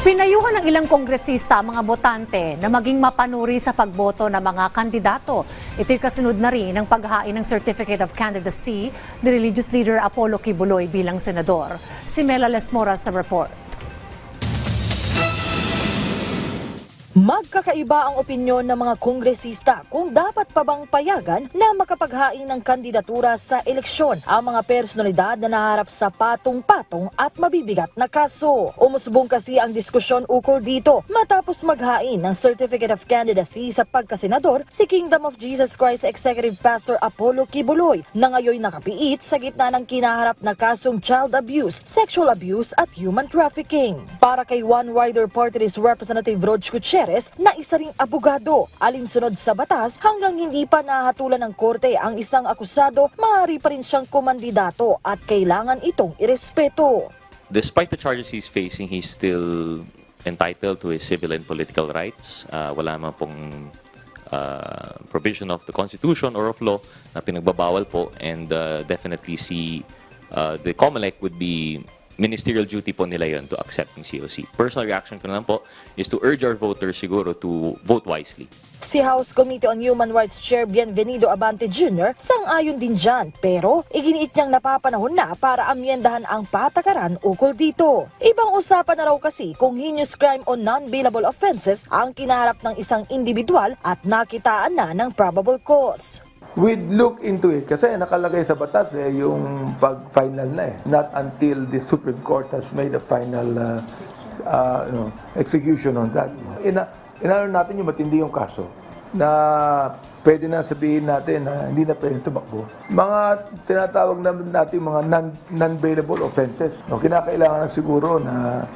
Pinayuhan ng ilang kongresista ang mga botante na maging mapanuri sa pagboto ng mga kandidato. Ito'y kasunod na rin ng paghain ng Certificate of Candidacy ni religious leader Apollo Kibuloy bilang senador. Si Mela Lesmora sa report. Magkakaiba ang opinyon ng mga kongresista kung dapat pa bang payagan na makapaghain ng kandidatura sa eleksyon ang mga personalidad na naharap sa patong-patong at mabibigat na kaso. Umusbong kasi ang diskusyon ukol dito matapos maghain ng Certificate of Candidacy sa pagkasenador si Kingdom of Jesus Christ Executive Pastor Apollo Kibuloy na ngayon nakapiit sa gitna ng kinaharap na kasong child abuse, sexual abuse at human trafficking. Para kay One Rider Party Representative Rog Gutierrez na isa ring abogado, alinsunod sa batas hanggang hindi pa nahatulan ng korte ang isang akusado, maaari pa rin siyang kumandidato at kailangan itong irespeto. despite the charges he's facing, he's still entitled to his civil and political rights. Uh, wala man pong uh, provision of the Constitution or of law na pinagbabawal po and uh, definitely si uh, the COMELEC would be ministerial duty po nila yon to accept ng COC. Personal reaction ko na lang po is to urge our voters siguro to vote wisely. Si House Committee on Human Rights Chair Bienvenido Abante Jr. sang-ayon din dyan pero iginiit niyang napapanahon na para amyendahan ang patakaran ukol dito. Ibang usapan na raw kasi kung heinous crime o non-bailable offenses ang kinaharap ng isang individual at nakitaan na ng probable cause. We'd look into it kasi nakalagay sa batas eh, yung pag-final na eh. Not until the Supreme Court has made a final uh, uh, you know, execution on that. Ina, inano natin yung matindi yung kaso na pwede na sabihin natin na hindi na pwede tumakbo. Mga tinatawag naman natin mga non, non-bailable offenses. No, kinakailangan na siguro na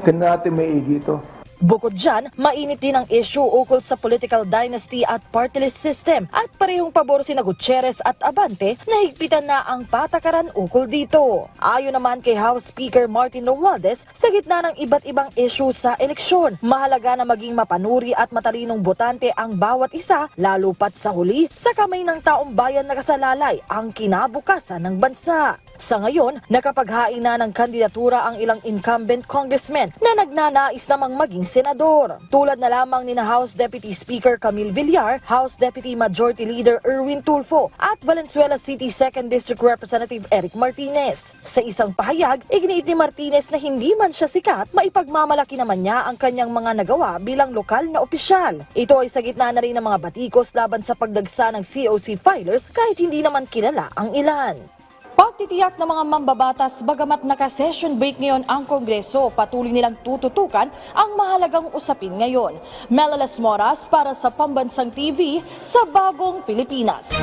tinan natin may ito. Bukod dyan, mainit din ang issue ukol sa political dynasty at party list system at parehong pabor sina Gutierrez at Abante na higpitan na ang patakaran ukol dito. Ayon naman kay House Speaker Martin Romualdez, sa gitna ng iba't ibang issue sa eleksyon, mahalaga na maging mapanuri at matalinong botante ang bawat isa, lalo pat sa huli, sa kamay ng taong bayan na kasalalay ang kinabukasan ng bansa. Sa ngayon, nakapaghain na ng kandidatura ang ilang incumbent congressmen na nagnanais namang maging senador. Tulad na lamang ni House Deputy Speaker Camille Villar, House Deputy Majority Leader Erwin Tulfo at Valenzuela City 2nd District Representative Eric Martinez. Sa isang pahayag, iginiit ni Martinez na hindi man siya sikat, maipagmamalaki naman niya ang kanyang mga nagawa bilang lokal na opisyal. Ito ay sa gitna na rin ng mga batikos laban sa pagdagsa ng COC filers kahit hindi naman kilala ang ilan. Pagtitiyak ng mga mambabatas bagamat naka-session break ngayon ang Kongreso, patuloy nilang tututukan ang mahalagang usapin ngayon. Melalas Moras para sa Pambansang TV sa Bagong Pilipinas.